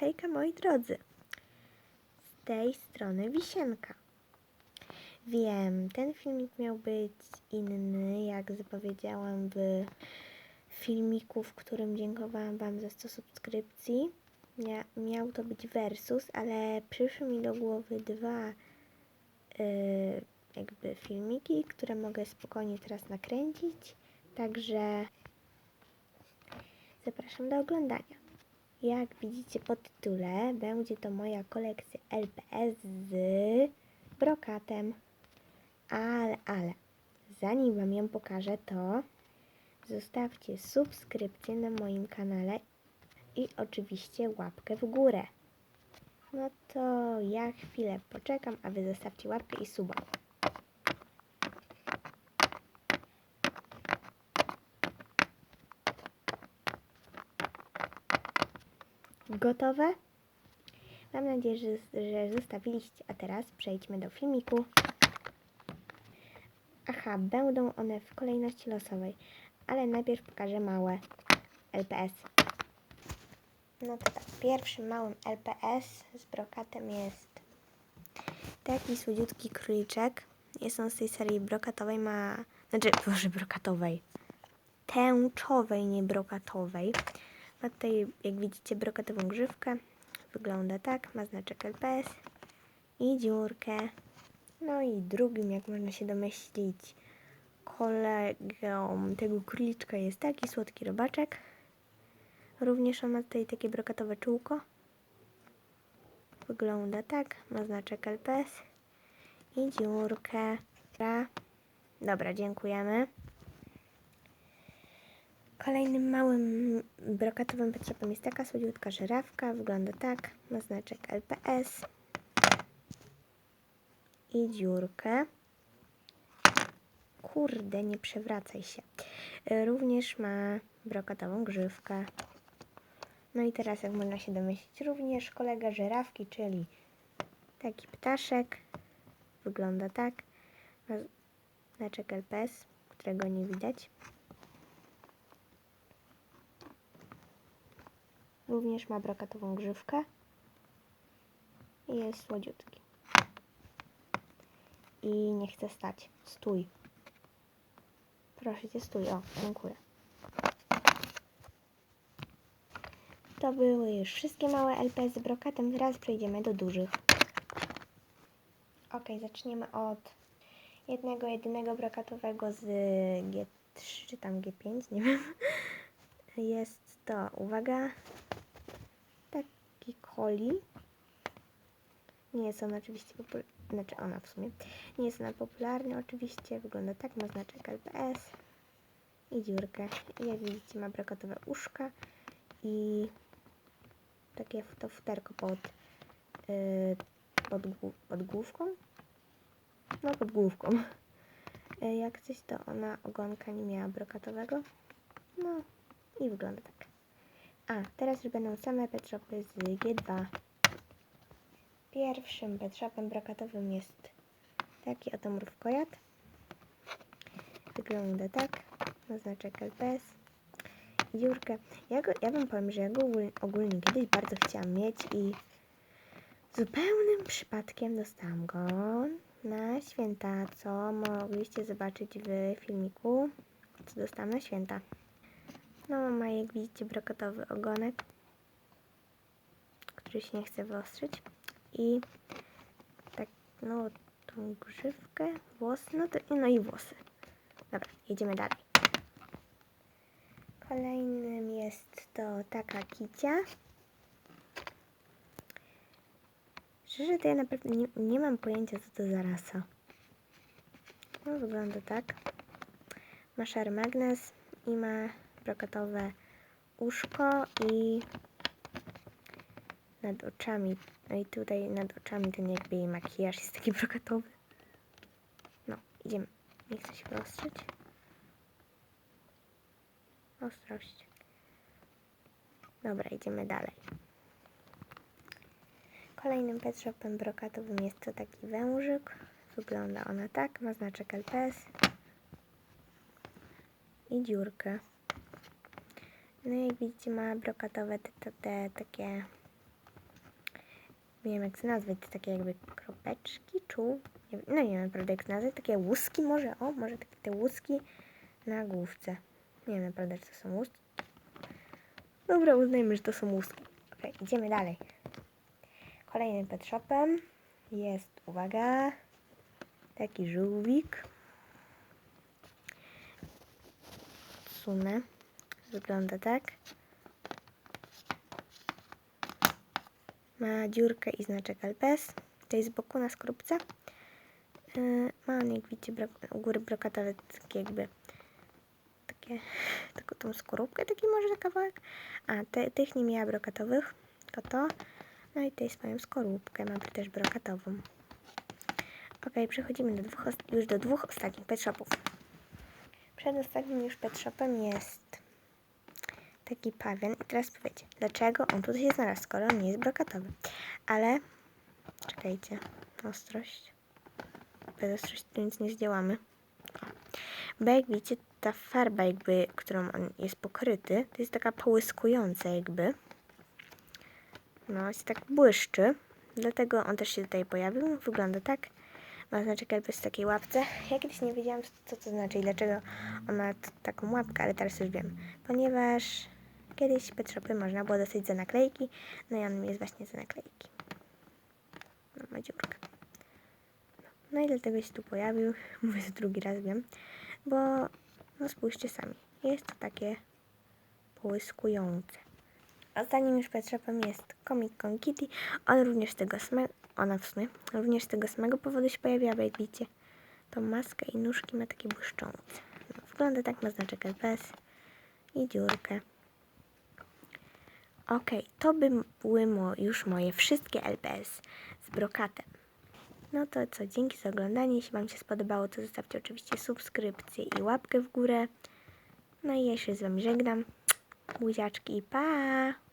Hejka moi drodzy, z tej strony Wisienka. Wiem, ten filmik miał być inny, jak zapowiedziałam w filmiku, w którym dziękowałam Wam za 100 subskrypcji. Mia, miał to być versus, ale przyszły mi do głowy dwa y, jakby filmiki, które mogę spokojnie teraz nakręcić. Także zapraszam do oglądania. Jak widzicie po tytule, będzie to moja kolekcja LPS z brokatem. Ale, ale, zanim Wam ją pokażę, to zostawcie subskrypcję na moim kanale i oczywiście łapkę w górę. No to ja chwilę poczekam, a Wy zostawcie łapkę i suba. Gotowe? Mam nadzieję, że, że zostawiliście. A teraz przejdźmy do filmiku. Aha, będą one w kolejności losowej, ale najpierw pokażę małe LPS. No to tak, pierwszym małym LPS z brokatem jest taki słodziutki króliczek. Jest on z tej serii brokatowej, ma... Znaczy, boże, brokatowej. Tęczowej, nie brokatowej. Ma tutaj, jak widzicie, brokatową grzywkę. Wygląda tak, ma znaczek LPS i dziurkę. No i drugim, jak można się domyślić, kolegą tego króliczka jest taki słodki robaczek. Również on ma tutaj takie brokatowe czółko. Wygląda tak, ma znaczek LPS i dziurkę. Dobra, dziękujemy. Kolejnym małym brokatowym petrzepem jest taka słodziutka żerawka. Wygląda tak, ma znaczek LPS i dziurkę. Kurde, nie przewracaj się. Y, Również ma brokatową grzywkę. No i teraz, jak można się domyślić, również kolega żerawki, czyli taki ptaszek. Wygląda tak. Ma znaczek LPS, którego nie widać. Również ma brokatową grzywkę. I jest słodziutki. I nie chce stać. Stój. Proszę cię, stój. O, dziękuję. To były już wszystkie małe LP z brokatem. Teraz przejdziemy do dużych. Ok, zaczniemy od jednego, jedynego brokatowego z G3 czy tam G5, nie wiem. Jest to, uwaga, coli. Nie jest on oczywiście popularny, znaczy ona w sumie. Nie jest ona popularny oczywiście, wygląda tak, ma znaczek LPS i dziurkę. I jak widzicie ma brokatowe uszka i takie to futerko pod, yy, pod, pod główką. No pod główką. Yy, jak coś to ona ogonka nie miała brokatowego. No i wygląda tak. A, teraz już będą same petshopy z G2. Pierwszym petshopem brokatowym jest taki oto mrówkojad. Wygląda tak. Ma znaczek LPS. Dziurkę. Ja, go, ja wam powiem, że ja go ogól- ogólnie kiedyś bardzo chciałam mieć i zupełnym przypadkiem dostałam go na święta, co mogliście zobaczyć w filmiku, co dostałam na święta. No, ma jak widzicie brokatowy ogonek, który się nie chce wyostrzyć. I tak, no, tą grzywkę, włosy, no, to, no i włosy. Dobra, jedziemy dalej. Kolejnym jest to taka kicia. Szczerze to ja naprawdę nie, nie mam pojęcia co to za rasa. No, wygląda tak. Ma szary magnes i ma brokatowe uszko i nad oczami. No i tutaj nad oczami ten jakby jej makijaż jest taki brokatowy. No, idziemy. Nie chcę się wyostrzyć. Ostrość. Dobra, idziemy dalej. Kolejnym pet shopem brokatowym jest to taki wężyk. Wygląda ona tak, ma znaczek LPS i dziurkę. No jak widzicie ma brokatowe te, te, te takie Nie wiem jak to nazwać, to takie jakby kropeczki, czuł. Nie, no nie wiem naprawdę jak to nazwać, takie łuski może, o, może takie te łuski na główce. Nie wiem naprawdę, czy to są łuski. Dobra, uznajmy, że to są łuski. Idziemy dalej. Kolejnym pet shopem jest, uwaga, taki żółwik. Sunę. Wygląda tak. Ma dziurkę i znaczek LPS. Tutaj z boku na skorupce. Yy, ma on, jak widzicie, u góry brokatowe takie jakby takie, taką tą skorupkę, taki może kawałek. A te, tych nie miała brokatowych, tylko to. No i tutaj swoją skorupkę, mam też brokatową. Ok, przechodzimy do dwóch, już do dwóch ostatnich pet shopów. Przed ostatnim już pet shopem jest taki pawian. I teraz powiecie, dlaczego on tutaj się znalazł, skoro on nie jest brokatowy. Ale, czekajcie, ostrość. Bez ostrości tu nic nie zdziałamy. Bo jak widzicie, ta farba jakby, którą on jest pokryty, to jest taka połyskująca jakby. No, jest tak błyszczy. Dlatego on też się tutaj pojawił. Wygląda tak. Ma znaczek LPS w takiej łapce. Ja kiedyś nie wiedziałam, co to znaczy i dlaczego on ma taką łapkę, ale teraz już wiem. Ponieważ kiedyś pet shopy można było dostać za naklejki, no i on jest właśnie za naklejki. No, ma dziurkę. No, i dlatego się tu pojawił. Mówię to drugi raz, wiem. Bo, no spójrzcie sami. Jest to takie połyskujące. Ostatnim już pet shopem jest Comic Con Kitty. On również z tego samego, ona w sumie, również z tego samego powodu się pojawiła, bo jak widzicie, tą maskę i nóżki ma takie błyszczące. No, wygląda tak, ma znaczek LPS i dziurkę. Ok, to by były mo już moje wszystkie LPS z brokatem. No to co, dzięki za oglądanie. Jeśli Wam się spodobało, to zostawcie oczywiście subskrypcję i łapkę w górę. No i ja się z Wami żegnam. Buziaczki, pa!